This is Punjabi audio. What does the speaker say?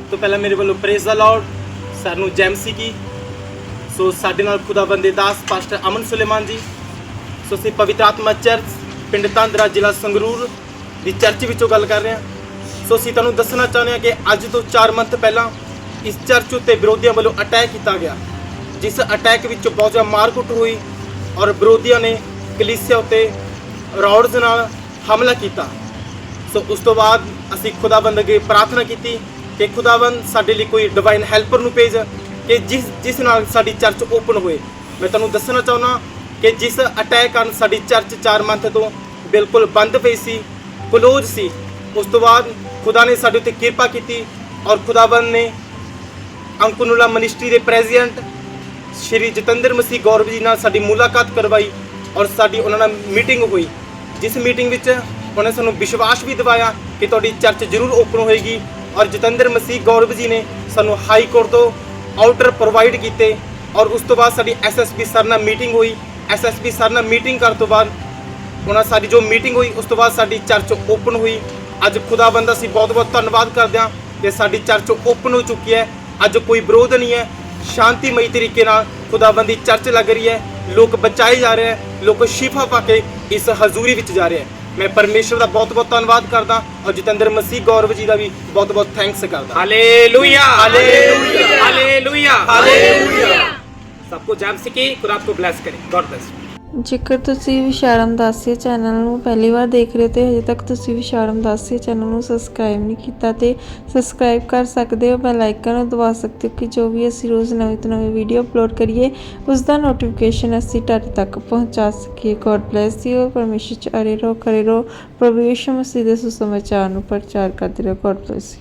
ਸਭ ਤੋਂ ਪਹਿਲਾਂ ਮੇਰੇ ਵੱਲੋਂ ਪ੍ਰੇਜ਼ ਦਾ ਲਾਰਡ ਸਾਨੂੰ ਜੈਮਸੀ ਕੀ ਸੋ ਸਾਡੇ ਨਾਲ ਖੁਦਾਵੰਦ ਦੇ ਦਾਸ ਪਾਸਟਰ ਅਮਨ ਸੁਲੇਮਾਨ ਜੀ। ਸੋ ਅਸੀਂ ਪਵਿੱਤਰ ਆਤਮਾ ਚਰਚ ਪਿੰਡ ਤਾਂਦਰਾ ਜ਼ਿਲ੍ਹਾ ਸੰਗਰੂਰ ਦੀ ਚਰਚ ਵਿੱਚੋਂ ਗੱਲ ਕਰ ਰਹੇ ਹਾਂ। ਸੋ ਅਸੀਂ ਤੁਹਾਨੂੰ ਦੱਸਣਾ ਚਾਹੁੰਦੇ ਹਾਂ ਕਿ ਅੱਜ ਤੋਂ 4 ਮੰਥ ਪਹਿਲਾਂ ਇਸ ਚਰਚ ਉੱਤੇ ਵਿਰੋਧੀਆਂ ਵੱਲੋਂ ਅਟੈਕ ਕੀਤਾ ਗਿਆ। ਜਿਸ ਅਟੈਕ ਵਿੱਚ ਬਹੁਤ ਜ਼ਿਆਦਾ ਮਾਰਕੁੱਟ ਹੋਈ ਔਰ ਵਿਰੋਧੀਆਂ ਨੇ ਕਲੀਸਿਆ ਉੱਤੇ ਰੌਡਸ ਨਾਲ ਹਮਲਾ ਕੀਤਾ। ਸੋ ਉਸ ਤੋਂ ਬਾਅਦ ਅਸੀਂ ਖੁਦਾਬੰਦ ਅੱਗੇ ਪ੍ਰਾਰਥਨਾ ਕੀਤੀ। ਕਿ ਖੁਦਾਵੰਦ ਸਾਡੇ ਲਈ ਕੋਈ ਡਿਵਾਈਨ ਹੈਲਪਰ ਨੂੰ ਭੇਜ ਕਿ ਜਿਸ ਜਿਸ ਨਾਲ ਸਾਡੀ ਚਰਚ ਓਪਨ ਹੋਏ। ਮੈਂ ਤੁਹਾਨੂੰ ਦੱਸਣਾ ਚਾਹੁੰਦਾ ਕਿ ਜਿਸ ਅਟੈਕ ਕਾਰਨ ਸਾਡੀ ਚਰਚ 4 ਮੰਥ ਤੋਂ ਬਿਲਕੁਲ ਬੰਦ ਪਈ ਸੀ ਕਲੋਜ਼ ਸੀ, ਉਸ ਤੋਂ ਬਾਅਦ ਖੁਦਾ ਨੇ ਸਾਡੇ ਉੱਤੇ ਕਿਰਪਾ ਕੀਤੀ ਔਰ ਖੁਦਾਵੰਦ ਨੇ ਅੰਕੁਨੂਲਾ ਮਿਨਿਸਟਰੀ ਦੇ ਪ੍ਰੈਜ਼ੀਡੈਂਟ ਸ਼੍ਰੀ ਜਤਿੰਦਰ ਮਸੀਹ ਗੌਰਵ ਜੀ ਨਾਲ ਸਾਡੀ ਮੁਲਾਕਾਤ ਕਰਵਾਈ ਔਰ ਸਾਡੀ ਉਹਨਾਂ ਨਾਲ ਮੀਟਿੰਗ ਹੋਈ। ਜਿਸ ਮੀਟਿੰਗ ਵਿੱਚ ਉਹਨੇ ਸਾਨੂੰ ਵਿਸ਼ਵਾਸ ਵੀ ਦਿਵਾਇਆ ਕਿ ਤੁਹਾਡੀ ਚਰਚ ਜ਼ਰੂਰ ਓਪਨ ਹੋਏਗੀ। ਔਰ ਜਤਿੰਦਰ ਮਸੀਹ ਗੌਰਵ ਜੀ ਨੇ ਸਾਨੂੰ ਹਾਈ ਕੋਰਟ ਤੋਂ ਆਊਟਰ ਪ੍ਰੋਵਾਈਡ ਕੀਤੇ ਔਰ ਉਸ ਤੋਂ ਬਾਅਦ ਸਾਡੀ ਐਸਐਸਪੀ ਸਰ ਨਾਲ ਮੀਟਿੰਗ ਹੋਈ। ਐਸਐਸਪੀ ਸਰ ਨਾਲ ਮੀਟਿੰਗ ਕਰਨ ਤੋਂ ਬਾਅਦ ਉਹਨਾਂ ਸਾਡੀ ਜੋ ਮੀਟਿੰਗ ਹੋਈ, ਉਸ ਤੋਂ ਬਾਅਦ ਸਾਡੀ ਚਰਚ ਓਪਨ ਹੋਈ। ਅੱਜ ਖੁਦਾਬੰਦ ਅਸੀਂ ਬਹੁਤ ਬਹੁਤ ਧੰਨਵਾਦ ਕਰਦੇ ਹਾਂ ਕਿ ਸਾਡੀ ਚਰਚ ਓਪਨ ਹੋ ਚੁੱਕੀ ਹੈ। ਅੱਜ ਕੋਈ ਵਿਰੋਧ ਨਹੀਂ ਹੈ। ਸ਼ਾਂਤੀਮਈ ਤਰੀਕੇ ਨਾਲ ਖੁਦਾਬੰਦ ਦੀ ਚਰਚ ਲੱਗ ਰਹੀ ਹੈ। ਲੋਕ ਬਚਾਏ ਜਾ ਰਹੇ ਹੈ। ਲੋਕ ਸ਼ਿਫਾ ਪਾ ਕੇ ਇਸ ਹਜ਼ੂਰੀ ਵਿੱਚ ਜਾ ਰਹੇ ਹੈ। ਮੈਂ ਪਰਮੇਸ਼ਰ ਦਾ ਬਹੁਤ ਬਹੁਤ ਧੰਨਵਾਦ ਕਰਦਾ ਔਰ ਜਤਿੰਦਰ ਮਸੀਹ ਗੌਰਵ ਜੀ ਦਾ ਵੀ ਬਹੁਤ ਬਹੁਤ ਥੈਂਕਸ ਕਰਦਾ हालेलुया हालेलुया। Hallelujah hallelujah. सबको जैम सिकी खुदा आपको ब्लेस करे गॉड ब्लेस ਜੇਕਰ ਤੁਸੀਂ ਵਿਸ਼ਾਰਮ ਦਾਸੀਆ ਚੈਨਲ ਨੂੰ ਪਹਿਲੀ ਵਾਰ ਦੇਖ ਰਹੇ ਹੋ ਤੇ ਹਜੇ ਤੱਕ ਤੁਸੀਂ ਵਿਸ਼ਾਰਮ ਦਾਸੀਆ ਚੈਨਲ ਨੂੰ ਸਬਸਕ੍ਰਾਈਬ ਨਹੀਂ ਕੀਤਾ ਤੇ ਸਬਸਕ੍ਰਾਈਬ ਕਰ ਸਕਦੇ ਹੋ ਬੈਲ ਆਈਕਨ ਨੂੰ ਦਬਾ ਸਕਦੇ ਹੋ ਕਿ ਜੋ ਵੀ ਅਸੀਂ ਰੋਜ਼ ਨਵੀਂ ਤੋਂ ਨਵੀਂ ਵੀਡੀਓ ਅਪਲੋਡ ਕਰੀਏ ਉਸ ਦਾ ਨੋਟੀਫਿਕੇਸ਼ਨ ਅਸੀਂ ਤੁਹਾਡੇ ਤੱਕ ਪਹੁੰਚਾ ਸਕੀਏ। ਗੋਡ ਬlesਸ ਯੂ ਪਰਮੇਸ਼ਰ ਚ ਅਰੇ ਰਹੋ ਕਰੇ ਰਹੋ। ਪ੍ਰਭੂ ਯਿਸੂ ਮਸੀਹ ਦੇ ਸੁਸਮਾਚਾਰ ਨੂੰ ਪ੍ਰਚਾਰ ਕਰਦੇ ਰਹੋ। God bless